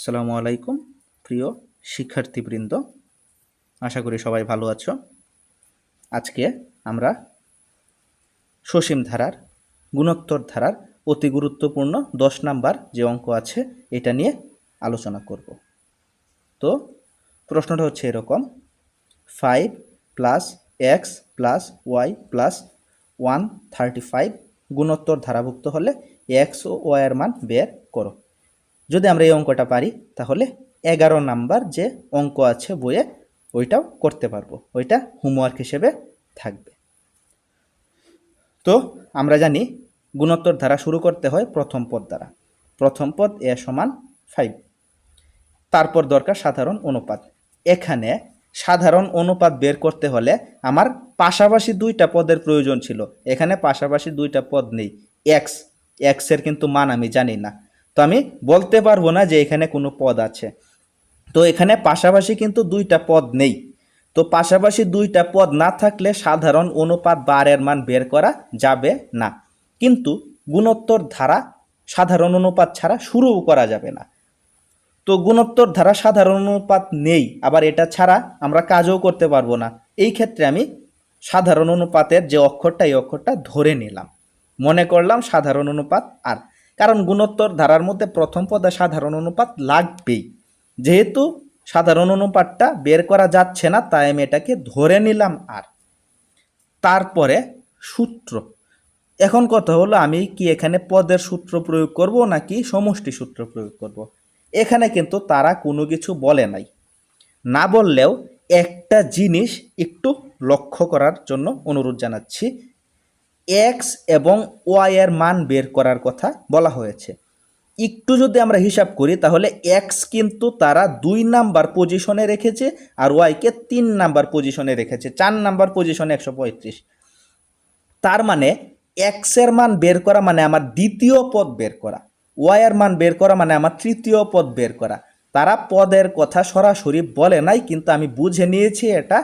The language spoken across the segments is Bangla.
আসসালামু আলাইকুম, প্রিয় শিক্ষার্থীবৃন্দ। আশা করি সবাই ভালো আছো। আজকে আমরা সসীম ধারার, গুণোত্তর ধারার অতি গুরুত্বপূর্ণ দশ নাম্বার যে অঙ্ক আছে, এটা নিয়ে আলোচনা করব। তো প্রশ্নটা হচ্ছে এরকম five plus x plus y plus one thirty five গুণোত্তর ধারাভুক্ত হলে এক্স ও ওয়াইয়ের মান বের করো। যদি আমরা এই অঙ্কটা পারি, তাহলে এগারো নাম্বার যে অঙ্ক আছে বইয়ে, ওইটাও করতে পারব। ওইটা হোমওয়ার্ক হিসেবে থাকবে। তো আমরা জানি গুণোত্তর ধারা শুরু করতে হয় প্রথম পদ দ্বারা। প্রথম পদ এ সমান ফাইভ তারপর দরকার সাধারণ অনুপাত। এখানে সাধারণ অনুপাত বের করতে হলে আমার পাশাপাশি দুইটা পদের প্রয়োজন ছিল। এখানে পাশাপাশি দুইটা পদ নেই। এক্স এক্সের কিন্তু মান আমি জানি না। তো আমি বলতে পারব না যে এখানে কোনো পদ আছে। তো এখানে পাশাপাশি কিন্তু দুইটা পদ নেই। তো পাশাপাশি দুইটা পদ না থাকলে সাধারণ অনুপাত বারের মান বের করা যাবে না। কিন্তু গুণোত্তর ধারা সাধারণ অনুপাত ছাড়া শুরুও করা যাবে না। তো গুণোত্তর ধারা সাধারণ অনুপাত নেই, আবার এটা ছাড়া আমরা কাজও করতে পারব না। এই ক্ষেত্রে আমি সাধারণ অনুপাতের যে অক্ষরটা, এই অক্ষরটা ধরে নিলাম। মনে করলাম সাধারণ অনুপাত আর। কারণ গুণোত্তর ধারার মধ্যে প্রথম পদে সাধারণ অনুপাত লাগবেই। যেহেতু সাধারণ অনুপাতটা বের করা যাচ্ছে না, তাই আমি এটাকে ধরে নিলাম আর। তারপরে সূত্র। এখন কথা হলো, আমি কি এখানে পদের সূত্র প্রয়োগ করব নাকি সমষ্টি সূত্র প্রয়োগ করব। এখানে কিন্তু তারা কোনো কিছু বলে নাই। না বললেও একটা জিনিস একটু লক্ষ্য করার জন্য অনুরোধ জানাচ্ছি। এক্স এবং ওয়াই এর মান বের করার কথা বলা হয়েছে। একটু যদি আমরা হিসাব করি, তাহলে এক্স কিন্তু তারা দুই নাম্বার পজিশনে রেখেছে আর ওয়াইকে তিন নাম্বার পজিশনে রেখেছে। চার নাম্বার পজিশনে একশো পঁয়ত্রিশ। তার মানে এক্সের মান বের করা মানে আমার দ্বিতীয় পদ বের করা। ওয়াইয়ের মান বের করা মানে আমার তৃতীয় পদ বের করা। তারা পদের কথা সরাসরি বলে নাই, কিন্তু আমি বুঝে নিয়েছি এটা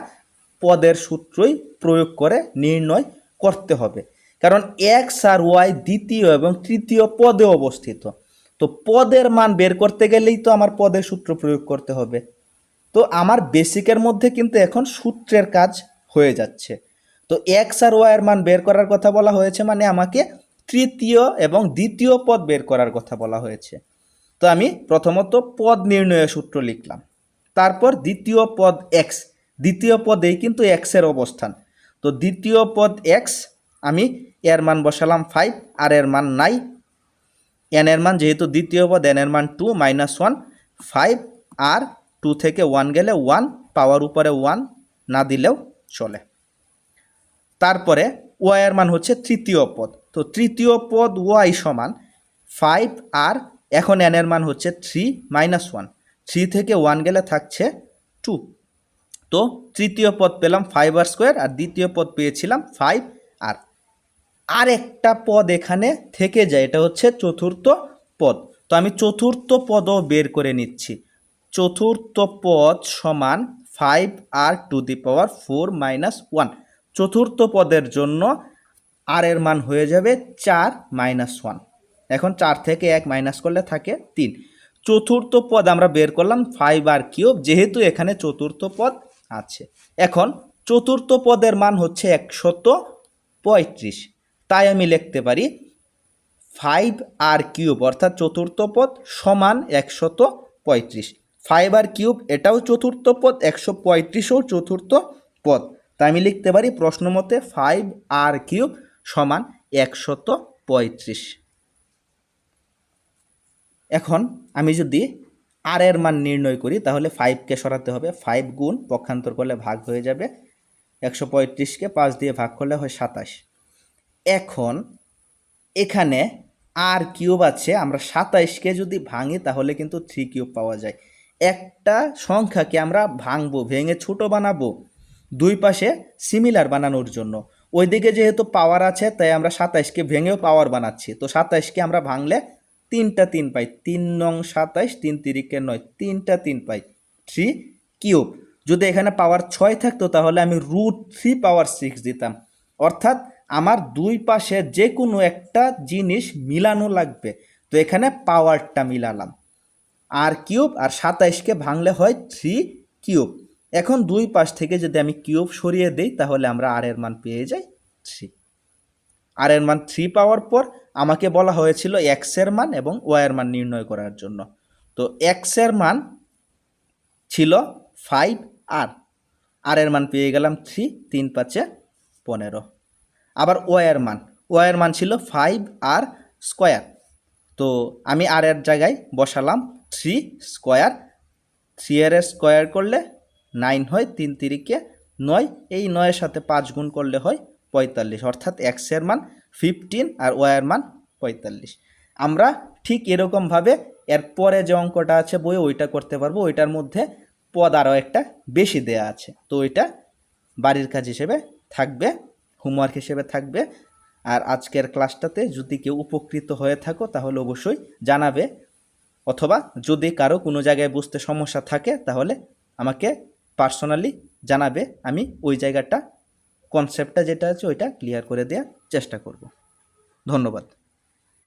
পদের সূত্রই প্রয়োগ করে নির্ণয় করতে হবে। কারণ এক্স আর ওয়াই দ্বিতীয় এবং তৃতীয় পদে অবস্থিত। তো পদের মান বের করতে গেলেই তো আমার পদের সূত্র প্রয়োগ করতে হবে। তো আমার বেসিকের মধ্যে কিন্তু এখন সূত্রের কাজ হয়ে যাচ্ছে। তো এক্স আর ওয়াইয়ের মান বের করার কথা বলা হয়েছে মানে আমাকে তৃতীয় এবং দ্বিতীয় পদ বের করার কথা বলা হয়েছে। তো আমি প্রথমত পদ নির্ণয়ের সূত্র লিখলাম। তারপর দ্বিতীয় পদ এক্স। দ্বিতীয় পদেই কিন্তু এক্সের অবস্থান। তো দ্বিতীয় পদ এক্স আমি এর মান বসালাম ফাইভ আর এর মান নাই। এন এর মান যেহেতু দ্বিতীয় পদ এন এর মান টু মাইনাস ওয়ান ফাইভ আর টু থেকে ওয়ান গেলে ওয়ান পাওয়ার উপরে ওয়ান না দিলেও চলে। তারপরে ওয়াই এর মান হচ্ছে তৃতীয় পদ। তো তৃতীয় পদ ওয়াই সমান ফাইভ আর এখন এন এর মান হচ্ছে থ্রি মাইনাস ওয়ান থ্রি থেকে ওয়ান গেলে থাকছে টু তো তৃতীয় পদ পেলাম ফাইভ আর স্কোয়ার আর দ্বিতীয় পদ পেয়েছিলাম ফাইভ আর আর একটা পদ এখানে থেকে যায়, এটা হচ্ছে চতুর্থ পদ। তো আমি চতুর্থ পদও বের করে নিচ্ছি। চতুর্থ পদ সমান five R two the power four minus one চতুর্থ পদের জন্য আর এর মান হয়ে যাবে চার মাইনাস ওয়ান এখন চার থেকে এক মাইনাস করলে থাকে তিন। চতুর্থ পদ আমরা বের করলাম ফাইভ আর কিউব যেহেতু এখানে চতুর্থ পদ আছে। এখন চতুর্থ পদের মান হচ্ছে একশত পঁয়ত্রিশ। তাই আমি লিখতে পারি ফাইভ আর কিউব অর্থাৎ চতুর্থ পদ সমান একশত পঁয়ত্রিশ। ফাইভ আর কিউব এটাও চতুর্থ পদ একশো পঁয়ত্রিশও চতুর্থ পদ। তাই আমি লিখতে পারি প্রশ্ন মতে ফাইভ আর কিউব সমান একশত পঁয়ত্রিশ। এখন আমি যদি আর এর মান নির্ণয় করি, তাহলে ফাইভকে সরাতে হবে। ফাইভ গুণ পক্ষান্তর করলে ভাগ হয়ে যাবে। একশো পঁয়ত্রিশকে পাঁচ দিয়ে ভাগ করলে হয় সাতাশ। এখন এখানে আর কিউব আছে, আমরা সাতাইশকে যদি ভাঙি তাহলে কিন্তু থ্রি কিউব পাওয়া যায়। একটা সংখ্যাকে আমরা ভাঙবো, ভেঙে ছোট বানাবো, দুই পাশে সিমিলার বানানোর জন্য। ওইদিকে যেহেতু পাওয়ার আছে, তাই আমরা সাতাইশকে ভেঙেও পাওয়ার বানাচ্ছি। তো সাতাইশকে আমরা ভাঙলে তিনটা তিন পাই, তিন নং সাতাইশ, তিন তিরিকে নয়, তিনটা তিন পাই থ্রি কিউব। যদি এখানে পাওয়ার ছয় থাকতো তাহলে আমি রুট থ্রি পাওয়ার সিক্স দিতাম। অর্থাৎ আমার দুই পাশে যে কোনো একটা জিনিস মিলানো লাগবে। তো এখানে পাওয়ারটা মিলালাম। আর কিউব আর সাতাইশকে ভাঙলে হয় থ্রি কিউব এখন দুই পাশ থেকে যদি আমি কিউব সরিয়ে দিই, তাহলে আমরা আর এর মান পেয়ে যাই থ্রি আর এর মান থ্রি পাওয়ার পর আমাকে বলা হয়েছিল এক্সের মান এবং ওয়াই এর মান নির্ণয় করার জন্য। তো এক্সের মান ছিল ফাইভ আর আর এর মান পেয়ে গেলাম থ্রি তিন পাঁচে পনেরো। আবার ওয়াই এর মান ওয়াই এর মান ছিল ফাইভ আর স্কোয়ার তো আমি আর এর জায়গায় বসালাম থ্রি স্কোয়ার থ্রি এর স্কোয়ার করলে নাইন হয়, তিন তিরিকে নয়। এই নয়ের সাথে পাঁচ গুণ করলে হয় পঁয়তাল্লিশ। অর্থাৎ এক্সের মান ফিফটিন আর ওয়াইয়ের মান পঁয়তাল্লিশ। আমরা ঠিক এরকমভাবে এর পরে যে অঙ্কটা আছে বই ওইটা করতে পারব। ওইটার মধ্যে পদ আরও একটা বেশি দেয়া আছে। তো ওইটা বাড়ির কাজ হিসেবে থাকবে। হোমওয়ার্ক হিসেবে থাকবে। আর আজকের ক্লাসটাতে যদি কেউ উপকৃত হয়ে থাকো, তাহলে অবশ্যই জানাবে। অথবা যদি কারও কোনো জায়গায় বুঝতে সমস্যা থাকে, তাহলে আমাকে পার্সোনালি জানাবে। আমি ওই জায়গাটা, কনসেপ্টটা যেটা আছে, ওইটা ক্লিয়ার করে দেওয়ার চেষ্টা করব। ধন্যবাদ।